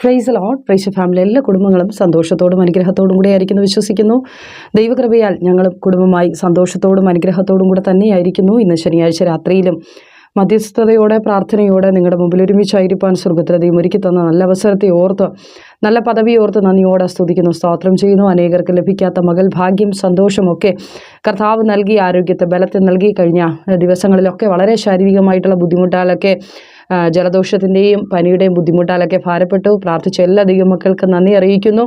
Price load price family എല്ലാ കുടുംബങ്ങളും സന്തോഷത്തോടും അനുഗ്രഹത്തോടും കൂടെ ആയിരിക്കുന്നു വിശ്വസിക്കുന്നു. ദൈവകൃപയാൽ ഞങ്ങളും കുടുംബമായി സന്തോഷത്തോടും അനുഗ്രഹത്തോടും കൂടെ തന്നെയായിരിക്കുന്നു. ഇന്ന് ശനിയാഴ്ച രാത്രിയിലും മധ്യസ്ഥതയോടെ പ്രാർത്ഥനയോടെ നിങ്ങളുടെ മുമ്പിൽ ഒരുമിച്ചായിരിക്കാൻ സ്വർഗത്തിലെ ദൈവം ഒരുക്കി തന്ന നല്ല അവസരത്തെ ഓർത്ത് നല്ല പദവി ഓർത്ത് നന്ദിയോടെ സ്തുതിക്കുന്നു സ്തോത്രം ചെയ്യുന്നു. അനേകർക്ക് ലഭിക്കാത്ത മകൾ ഭാഗ്യം സന്തോഷമൊക്കെ കർത്താവ് നൽകി ആരോഗ്യത്തെ ബലത്തെ നൽകി കഴിഞ്ഞ ദിവസങ്ങളിലൊക്കെ വളരെ ശാരീരികമായിട്ടുള്ള ബുദ്ധിമുട്ടാലൊക്കെ ജലദോഷത്തിന്റെയും പനിയുടെയും ബുദ്ധിമുട്ടാലൊക്കെ ഭാരപ്പെട്ടു. പ്രാർത്ഥിച്ച എല്ലാ ദൈവമക്കൾക്കും നന്ദി അറിയിക്കുന്നു.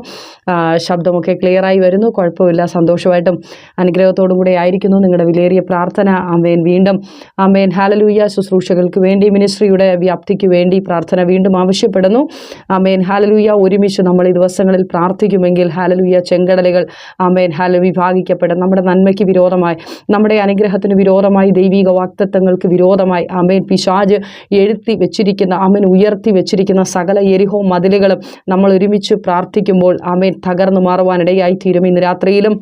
ശബ്ദമൊക്കെ ക്ലിയറായി വരുന്നു. കുഴപ്പമില്ല. സന്തോഷമായിട്ടും അനുഗ്രഹത്തോടും കൂടെ ആയിരിക്കുന്നു. നിങ്ങളുടെ വിലയേറിയ പ്രാർത്ഥന. അമ്മേൻ വീണ്ടും അമ്മേൻ ഹാലലൂയ ശുശ്രൂഷകൾക്ക് വേണ്ടി മിനിസ്ട്രിയുടെ വ്യാപ്തിക്ക് വേണ്ടി പ്രാർത്ഥന വീണ്ടും ആവശ്യപ്പെടുന്നു. അമ്മേൻ ഹാലലൂയ ഒരുമിച്ച് നമ്മൾ ഈ ദിവസങ്ങളിൽ പ്രാർത്ഥിക്കുമെങ്കിൽ ഹാലലൂയ ചെങ്കടലുകൾ അമ്മേൻ ഹാല വിഭാഗിക്കപ്പെടും. നമ്മുടെ നന്മയ്ക്ക് വിരോധമായി നമ്മുടെ അനുഗ്രഹത്തിന് വിരോധമായി ദൈവിക വാക്തത്വങ്ങൾക്ക് വിരോധമായി അമ്മേൻ പിശാജ് എഴുത്തി വെച്ചിരിക്കുന്ന അമൻ ഉയർത്തി വെച്ചിരിക്കുന്ന സകല എരിഹോ മതിലുകളും നമ്മൾ ഒരുമിച്ച് പ്രാർത്ഥിക്കുമ്പോൾ അമേൻ തകർന്നു മാറുവാനിടയായി തീരും. ഇന്ന് രാത്രിയിലും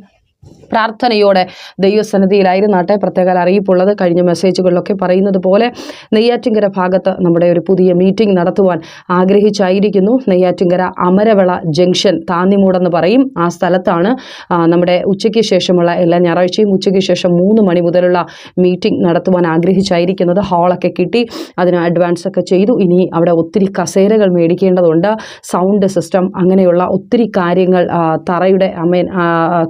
പ്രാർത്ഥനയോടെ ദൈവസന്നിധിയിലായിരുന്നാട്ടെ പ്രത്യേക അറിയിപ്പുള്ളത്. കഴിഞ്ഞ മെസ്സേജുകളിലൊക്കെ പറയുന്നത് പോലെ നെയ്യാറ്റിങ്കര ഭാഗത്ത് നമ്മുടെ ഒരു പുതിയ മീറ്റിംഗ് നടത്തുവാൻ ആഗ്രഹിച്ചായിരിക്കുന്നു. നെയ്യാറ്റിങ്കര അമരവിള ജംഗ്ഷൻ താന്നിമൂടെന്ന് പറയും. ആ സ്ഥലത്താണ് നമ്മുടെ ഉച്ചയ്ക്ക് ശേഷമുള്ള എല്ലാ ഞായറാഴ്ചയും ഉച്ചയ്ക്ക് ശേഷം മൂന്ന് മണി മുതലുള്ള മീറ്റിംഗ് നടത്തുവാൻ ആഗ്രഹിച്ചായിരിക്കുന്നത്. ഹാളൊക്കെ കിട്ടി അതിന് അഡ്വാൻസ് ഒക്കെ ചെയ്തു. ഇനി അവിടെ ഒത്തിരി കസേരകൾ മേടിക്കേണ്ടതുണ്ട്. സൗണ്ട് സിസ്റ്റം അങ്ങനെയുള്ള ഒത്തിരി കാര്യങ്ങൾ തറയുടെ അമേൻ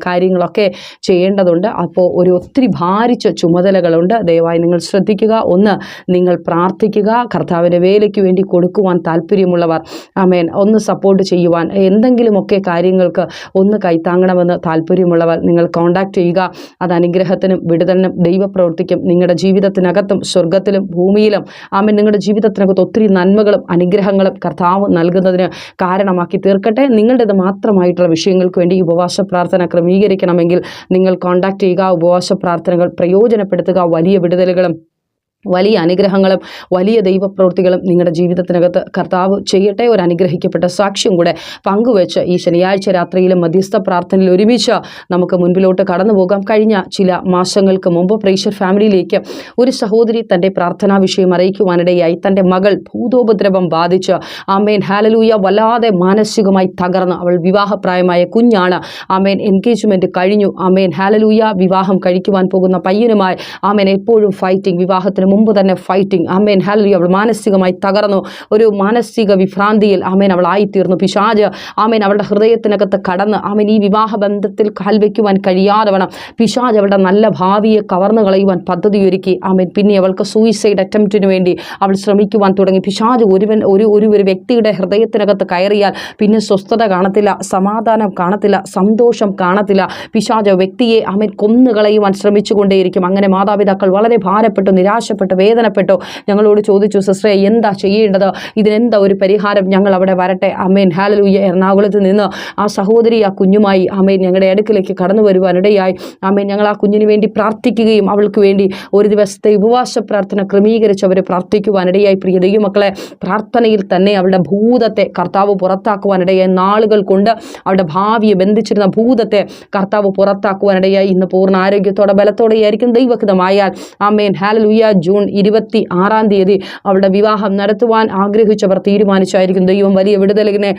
കാര്യങ്ങളൊക്കെ ചെയ്യേണ്ടതുണ്ട്. അപ്പോൾ ഒരു ഒത്തിരി ഭാരിച്ച ചുമതലകളുണ്ട്. ദയവായി നിങ്ങൾ ശ്രദ്ധിക്കുക. ഒന്ന് നിങ്ങൾ പ്രാർത്ഥിക്കുക. കർത്താവിന്റെ വേലയ്ക്ക് വേണ്ടി കൊടുക്കുവാൻ താല്പര്യമുള്ളവർ അമേൻ ഒന്ന് സപ്പോർട്ട് ചെയ്യുവാൻ. എന്തെങ്കിലുമൊക്കെ കാര്യങ്ങൾക്ക് ഒന്ന് കൈത്താങ്ങണമെന്ന് താല്പര്യമുള്ളവർ നിങ്ങൾ കോൺടാക്ട് ചെയ്യുക. അത് അനുഗ്രഹത്തിനും വിടുതലിനും ദൈവപ്രവൃത്തിക്കും നിങ്ങളുടെ ജീവിതത്തിനകത്തും സ്വർഗത്തിലും ഭൂമിയിലും ആമേൻ നിങ്ങളുടെ ജീവിതത്തിനകത്ത് ഒത്തിരി നന്മകളും അനുഗ്രഹങ്ങളും കർത്താവ് നൽകുന്നതിന് കാരണമാക്കി തീർക്കട്ടെ. നിങ്ങളുടേത് മാത്രമായിട്ടുള്ള വിഷയങ്ങൾക്ക് വേണ്ടി ഉപവാസ പ്രാർത്ഥന ക്രമീകരിക്കണമെങ്കിൽ നിങ്ങൾ കോൺടാക്ട് ചെയ്യുക ഉപവാസ പ്രാർത്ഥനകൾ പ്രയോജനപ്പെടുത്തുക വലിയ വിടുതലുകളും വലിയ അനുഗ്രഹങ്ങളും വലിയ ദൈവപ്രവൃത്തികളും നിങ്ങളുടെ ജീവിതത്തിനകത്ത് കർത്താവ് ചെയ്യട്ടെ ഒരു അനുഗ്രഹിക്കപ്പെട്ട സാക്ഷ്യം കൂടെ പങ്കുവെച്ച് ഈ ശനിയാഴ്ച രാത്രിയിലും മധ്യസ്ഥ പ്രാർത്ഥനയിൽ ഒരുമിച്ച് നമുക്ക് മുൻപിലോട്ട് കടന്നു പോകാം. കഴിഞ്ഞ ചില മാസങ്ങൾക്ക് മുമ്പ് പ്രേഷർ ഫാമിലിയിലേക്ക് ഒരു സഹോദരി തന്റെ പ്രാർത്ഥനാ വിഷയം അറിയിക്കുവാനിടയായി തന്റെ മകൾ ഭൂതോപദ്രവം ബാധിച്ച് ആമേൻ ഹാലലൂയ വല്ലാതെ മാനസികമായി തകർന്ന് അവൾ വിവാഹപ്രായമായ കുഞ്ഞാണ്. ആമേൻ എൻഗേജ്മെന്റ് കഴിഞ്ഞു. ആമേൻ ഹാലലൂയ വിവാഹം കഴിക്കുവാൻ പോകുന്ന പയ്യനുമായി ആമേൻ എപ്പോഴും ഫൈറ്റിംഗ് വിവാഹത്തിന് മുമ്പ് തന്നെ ഫൈറ്റിംഗ് ആമേൻ. ഹാലലൂയ അവൾ മാനസികമായി തകർന്നു. ഒരു മാനസിക വിഭ്രാന്തിയിൽ ആമേൻ അവൾ ആയിത്തീർന്നു. പിശാജ് ആമേൻ അവളുടെ ഹൃദയത്തിനകത്ത് കടന്ന് ആമേൻ ഈ വിവാഹ ബന്ധത്തിൽ കാൽവയ്ക്കുവാൻ കഴിയാതെ വേണം. പിശാജ് അവളുടെ നല്ല ഭാവിയെ കവർന്നു കളയുവാൻ പദ്ധതിയൊരുക്കി ആമേൻ. പിന്നെ അവൾക്ക് സൂയിസൈഡ് അറ്റംപ്റ്റിന് വേണ്ടി അവൾ ശ്രമിക്കുവാൻ തുടങ്ങി. പിശാജ് ഒരുവൻ ഒരു ഒരു ഒരു വ്യക്തിയുടെ ഹൃദയത്തിനകത്ത് കയറിയാൽ പിന്നെ സ്വസ്ഥത കാണത്തില്ല സമാധാനം കാണത്തില്ല സന്തോഷം കാണത്തില്ല. പിശാജ് വ്യക്തിയെ ആമേൻ കൊന്നുകളയുവാൻ ശ്രമിച്ചുകൊണ്ടേയിരിക്കും. അങ്ങനെ മാതാപിതാക്കൾ വളരെ ഭാരപ്പെട്ടു നിരാശപ്പെട്ടു വേദനപ്പെട്ടു ഞങ്ങളോട് ചോദിച്ചു സിസ്റ്ററെ എന്താ ചെയ്യേണ്ടത്? ഇതിനെന്താ ഒരു പരിഹാരം? ഞങ്ങൾ അവിടെ വരട്ടെ. അമ്മേൻ ഹാലലൂയ എറണാകുളത്ത് നിന്ന് ആ സഹോദരി ആ കുഞ്ഞുമായി അമ്മേൻ ഞങ്ങളുടെ അടുക്കിലേക്ക് കടന്നു വരുവാനിടയായി അമ്മേൻ ഞങ്ങൾ ആ കുഞ്ഞിന് വേണ്ടി പ്രാർത്ഥിക്കുകയും അവൾക്ക് വേണ്ടി ഒരു ദിവസത്തെ ഉപവാസ പ്രാർത്ഥന ക്രമീകരിച്ച് അവർ പ്രാർത്ഥിക്കുവാനിടയായി പ്രിയ ദൈവമക്കളെ പ്രാർത്ഥനയിൽ തന്നെ അവളുടെ ഭൂതത്തെ കർത്താവ് പുറത്താക്കുവാനിടയായി നാളുകൾ കൊണ്ട് അവളുടെ ഭാവിയെ ബന്ധിച്ചിരുന്ന ഭൂതത്തെ കർത്താവ് പുറത്താക്കുവാനിടയായി ഇന്ന് പൂർണ ആരോഗ്യത്തോടെ ബലത്തോടെയായിരിക്കും ദൈവഹിതമായാൽ. അമ്മേൻ ഹാലലൂയ ജൂൺ ഇരുപത്തി ആറാം തീയതി അവളുടെ വിവാഹം നടത്തുവാൻ ആഗ്രഹിച്ചവർ തീരുമാനിച്ചായിരിക്കും ദൈവം വലിയ വിടുതലിനെ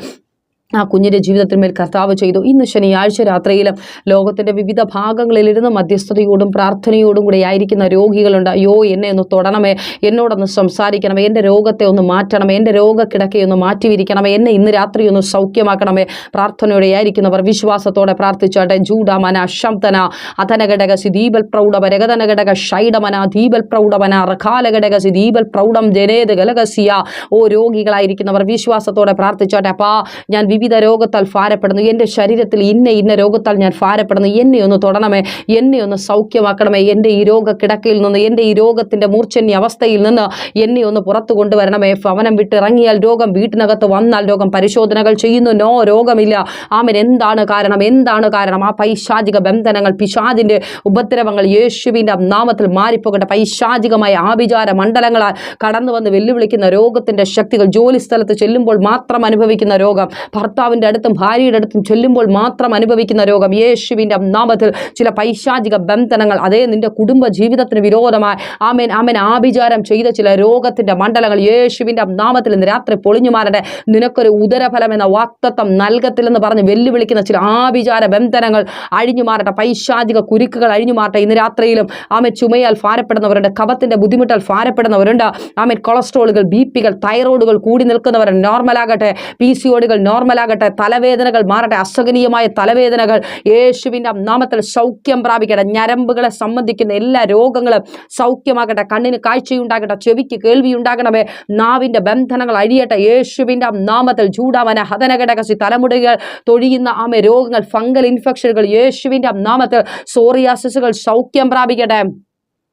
ആ കുഞ്ഞിന്റെ ജീവിതത്തിന്മേൽ കർത്താവ് ചെയ്തു. ഇന്ന് ശനിയാഴ്ച രാത്രിയിലും ലോകത്തിന്റെ വിവിധ ഭാഗങ്ങളിലിരുന്ന് മധ്യസ്ഥതയോടും പ്രാർത്ഥനയോടും കൂടെ ആയിരിക്കുന്ന രോഗികളുണ്ട്. അയ്യോ എന്നെ ഒന്ന് തൊടണമേ. എന്നോടൊന്ന് സംസാരിക്കണമേ. എന്റെ രോഗത്തെ ഒന്ന് മാറ്റണമേ. എന്റെ രോഗക്കിടക്കെ ഒന്ന് മാറ്റിവിരിക്കണമേ. എന്നെ ഇന്ന് രാത്രി ഒന്ന് സൗഖ്യമാക്കണമേ. പ്രാർത്ഥനയോടെ ആയിരിക്കുന്നവർ വിശ്വാസത്തോടെ പ്രാർത്ഥിച്ചാട്ടെ. ജൂഡമന ശബ്ദന അധനഘടക ദീപൽ പ്രൗഢവ രഗതനഘടക ഷൈഡമന ദീപൽ പ്രൗഢവന റഖാലഘടക ദീപൽ പ്രൗഢം ജനേത് ഗലകസിയ ഓ രോഗികളായിരിക്കുന്നവർ വിശ്വാസത്തോടെ പ്രാർത്ഥിച്ചാട്ടെ. അപ്പാ ഞാൻ വിവിധ രോഗത്താൽ ഭാരപ്പെടുന്നു. എന്റെ ശരീരത്തിൽ ഇന്ന ഇന്ന രോഗത്താൽ ഞാൻ ഭാരപ്പെടുന്നു. എന്നെ ഒന്ന് തൊടണമേ. എന്നെ ഒന്ന് സൗഖ്യമാക്കണമേ. എന്റെ ഈ രോഗ കിടക്കയിൽ നിന്ന് എന്റെ ഈ രോഗത്തിന്റെ മൂർച്ഛന്യ അവസ്ഥയിൽ നിന്ന് എന്നെ ഒന്ന് പുറത്തു കൊണ്ടുവരണമേ. ഭവനം വിട്ടിറങ്ങിയാൽ രോഗം വീട്ടിനകത്ത് വന്നാൽ രോഗം പരിശോധനകൾ ചെയ്യുന്നു. നോ രോഗമില്ല. ആമൻ. എന്താണ് കാരണം? എന്താണ് കാരണം? ആ പൈശാചിക ബന്ധനങ്ങൾ പിശാദിന്റെ ഉപദ്രവങ്ങൾ യേശുവിന്റെ നാമത്തിൽ മാറിപ്പോകട്ടെ. പൈശാചികമായ ആഭിചാര മണ്ഡലങ്ങളാൽ കടന്നു വന്ന് വെല്ലുവിളിക്കുന്ന രോഗത്തിന്റെ ശക്തികൾ ജോലി സ്ഥലത്ത് ചെല്ലുമ്പോൾ മാത്രം അനുഭവിക്കുന്ന രോഗം. ഭർത്താവിന്റെ അടുത്തും ഭാര്യയുടെ അടുത്തും ചൊല്ലുമ്പോൾ മാത്രം അനുഭവിക്കുന്ന രോഗം യേശുവിന്റെ നാമത്തിൽ ചില പൈശാചിക ബന്ധനങ്ങൾ അതേ നിന്റെ കുടുംബ ജീവിതത്തിന് വിരോധമായി. ആമേൻ ആമേൻ. ആഭിചാരം ചെയ്ത ചില രോഗത്തിന്റെ മണ്ഡലങ്ങൾ യേശുവിന്റെ നാമത്തിൽ ഇന്ന് രാത്രി പൊളിഞ്ഞുമാരുടെ നിനക്കൊരു ഉദരഫലം എന്ന വാക്തത്വം നൽകത്തില്ലെന്ന് പറഞ്ഞ് വെല്ലുവിളിക്കുന്ന ചില ആഭിചാര ബന്ധനങ്ങൾ അഴിഞ്ഞുമാറട്ടെ പൈശാചിക കുരുക്കുകൾ അഴിഞ്ഞുമാറട്ടെ ഇന്ന് രാത്രിയിലും ആമെ ചുമയാൽ ഭാരപ്പെടുന്നവരുണ്ട് കഫത്തിന്റെ ബുദ്ധിമുട്ടാൽ ഭാരപ്പെടുന്നവരുണ്ട്. ആമെ കൊളസ്ട്രോളുകൾ ബി പികൾ തൈറോയിഡുകൾ കൂടി നിൽക്കുന്നവർ നോർമലാകട്ടെ. പി സി ഓടുകൾ നോർമലാകട്ടെ തലവേദനകൾ മാറട്ടെ. അസഹനീയമായ തലവേദനകൾ യേശുവിന്റെ നാമത്തിൽ സൗഖ്യം പ്രാപിക്കട്ടെ. ഞരമ്പുകളെ സംബന്ധിക്കുന്ന എല്ലാ രോഗങ്ങളും സൗഖ്യമാകട്ടെ. കണ്ണിന് കാഴ്ചയുണ്ടാകട്ടെ. ചെവിക്ക് കേൾവി ഉണ്ടാകണമേ നാവിന്റെ ബന്ധനങ്ങൾ അഴിയട്ടെ. യേശുവിന്റെ നാമത്തിൽ ചൂടാവന ഹതനഘടകസി തലമുടികൾ തൊഴിയുന്ന ആമെ രോഗങ്ങൾ ഫംഗൽ ഇൻഫെക്ഷനുകൾ യേശുവിന്റെ നാമത്തിൽ സോറിയാസിസുകൾ സൗഖ്യം പ്രാപിക്കട്ടെ.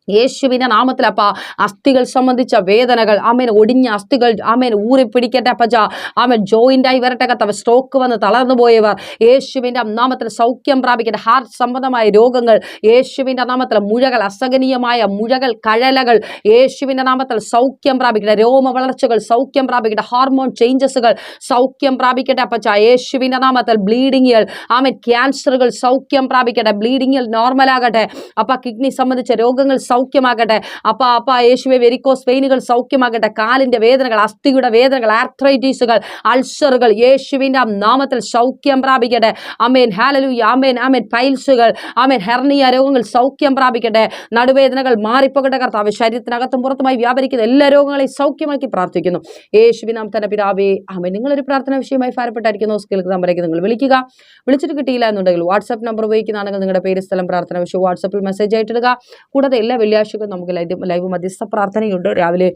യേശുവിന്റെ നാമത്തിൽ അപ്പ അസ്ഥികൾ സംബന്ധിച്ച വേദനകൾ ആമേൻ ഒടിഞ്ഞ അസ്ഥികൾ ആമേൻ ഊറിപ്പിടിക്കട്ടെ അപ്പച്ച ആമേൻ ജോയിന്റായി വരട്ടെ കത്തവ സ്ട്രോക്ക് വന്ന് തളർന്നു പോയവർ യേശുവിന്റെ നാമത്തിൽ സൗഖ്യം പ്രാപിക്കട്ടെ. ഹാർട്ട് സംബന്ധമായ രോഗങ്ങൾ യേശുവിന്റെ നാമത്തിൽ മുഴകൾ അസഹനീയമായ മുഴകൾ കഴലകൾ യേശുവിന്റെ നാമത്തിൽ സൗഖ്യം പ്രാപിക്കട്ടെ. രോമ വളർച്ചകൾ സൗഖ്യം പ്രാപിക്കട്ടെ. ഹോർമോൺ ചേഞ്ചസുകൾ സൗഖ്യം പ്രാപിക്കട്ടെ അപ്പച്ച യേശുവിന്റെ നാമത്തിൽ ബ്ലീഡിങ്ങുകൾ ആമേൻ ക്യാൻസറുകൾ സൗഖ്യം പ്രാപിക്കട്ടെ. ബ്ലീഡിങ്ങുകൾ നോർമലാകട്ടെ അപ്പ കിഡ്നി സംബന്ധിച്ച രോഗങ്ങൾ സൗഖ്യമാകട്ടെ. അപ്പ അപ്പ യേശുവെ വെരിക്കോസ് വെയിനുകൾ സൗഖ്യമാകട്ടെ. കാലിന്റെ വേദനകൾ അസ്ഥിയുടെ വേദനകൾ ആർത്രൈറ്റീസുകൾ അൾസറുകൾ യേശുവിന്റെ നാമത്തിൽ സൗഖ്യം പ്രാപിക്കട്ടെ. അമേൻ ഹാലലു അമേൻ അമേൻ പൈൽസുകൾ അമേൻ ഹെർണിയ രോഗങ്ങൾ സൗഖ്യം പ്രാപിക്കട്ടെ. നടുവേദനകൾ മാറിപ്പോകട്ടെ കർത്താവ്. ശരീരത്തിനകത്തും പുറത്തുമായി വ്യാപരിക്കുന്ന എല്ലാ രോഗങ്ങളെയും സൗഖ്യമാക്കി പ്രാർത്ഥിക്കുന്നു. യേശുവിനാം തന്നെ പിതാവേ ആമേൻ. നിങ്ങളൊരു പ്രാർത്ഥന വിഷയമായി ഭാരപ്പെട്ടായിരിക്കുന്നു. സ്കിൽക്ക് നമ്പറേക്ക് നിങ്ങൾ വിളിക്കുക. വിളിച്ചിട്ട് കിട്ടിയില്ല എന്നുണ്ടെങ്കിൽ വാട്സപ്പ് നമ്പർ ഉപയോഗിക്കുന്നതാണെങ്കിൽ നിങ്ങളുടെ പേര് സ്ഥലം പ്രാർത്ഥന വിഷയം വാട്സപ്പിൽ മെസ്സേജ് ആയിട്ടിടുക കൂടാതെ എല്ലാ വെള്ളിയാഴ്ചകളും നമുക്ക് ലൈവ് ലൈവ് മധ്യസ്ഥ പ്രാർത്ഥനയുണ്ട്. രാവിലെ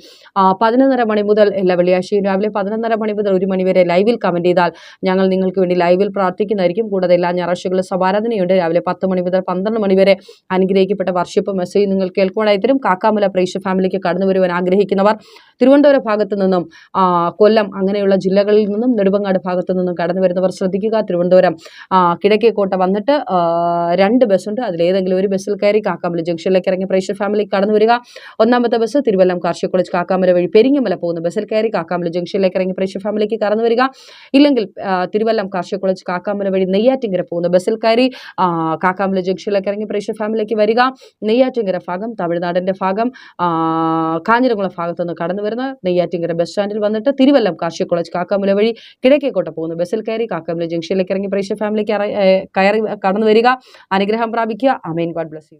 പതിനൊന്നര മണി മുതൽ എല്ലാ വെള്ളിയാഴ്ചയും രാവിലെ പതിനൊന്നര മണി മുതൽ ഒരു മണി വരെ ലൈവിൽ കമന്റ് ചെയ്താൽ ഞങ്ങൾ നിങ്ങൾക്ക് വേണ്ടി ലൈവിൽ പ്രാർത്ഥിക്കുന്നതായിരിക്കും. കൂടാതെ എല്ലാ ഞായറാഴ്ചകളിലും സമാരാധനയുണ്ട് രാവിലെ പത്ത് മണി മുതൽ പന്ത്രണ്ട് മണി വരെ അനുഗ്രഹിക്കപ്പെട്ട വർഷിപ്പ് മെസ്സേജ് നിങ്ങൾ കേൾക്കുവാനായി തരും. കാക്കാമല പ്രേക്ഷ ഫാമിലിക്ക് കടന്നു വരുവാൻ ആഗ്രഹിക്കുന്നവർ തിരുവനന്തപുരം ഭാഗത്തു നിന്നും കൊല്ലം അങ്ങനെയുള്ള ജില്ലകളിൽ നിന്നും നെടുമ്പങ്ങാട് ഭാഗത്തു നിന്നും കടന്നു വരുന്നവർ ശ്രദ്ധിക്കുക. തിരുവനന്തപുരം കിടക്കേക്കോട്ട വന്നിട്ട് രണ്ട് ബസ്സുണ്ട്. അതിലേതെങ്കിലും ഒരു ബസ്സിൽ കയറി കാക്കാമല ജംഗ്ഷനിലേക്ക് ഇറങ്ങി പ്രേക്ഷ ഫാമിലി കടന്നു വരിക. ഒന്നാമത്തെ ബസ് തിരുവല്ലം കാർഷിക കോളേജ് കാക്കാമല വഴി പെരിങ്ങമല പോകുന്ന ബസ്സിൽ കയറി കാക്കാമല ജംഗ്ഷനിലേക്ക് ഇറങ്ങി പ്രേക്ഷ ഫാമിലിക്ക് കടന്നു വരിക. ഇല്ലെങ്കിൽ തിരുവല്ലം കാർഷിക കോളേജ് കാക്കാമല വഴി നെയ്യാറ്റിങ്കര പോകുന്ന ബസ്സിൽ കയറി കാക്കാമല ജംഗ്ഷനിലേക്ക് ഇറങ്ങി പ്രേക്ഷ ഫാമിലിക്ക് വരിക. നെയ്യാറ്റിങ്കര ഭാഗം തമിഴ്നാടിന്റെ ഭാഗം കാഞ്ഞിരംകുളം ഭാഗത്തു നിന്ന് കടന്നു വരുന്ന നെയ്യാറ്റിങ്കര ബസ് സ്റ്റാൻഡിൽ വന്നിട്ട് തിരുവല്ലം കാർഷിക കോളേജ് കാക്കാമല വഴി കിഴക്കേക്കോട്ട പോകുന്ന ബസ്സിൽ കയറി കാക്കാമല ജംഗ്ഷനിലേക്ക് ഇറങ്ങി പ്രേക്ഷ ഫാമിലിക്ക് കയറി കടന്നു വരിക. അനുഗ്രഹം പ്രാപിക്കുക. Amen God bless U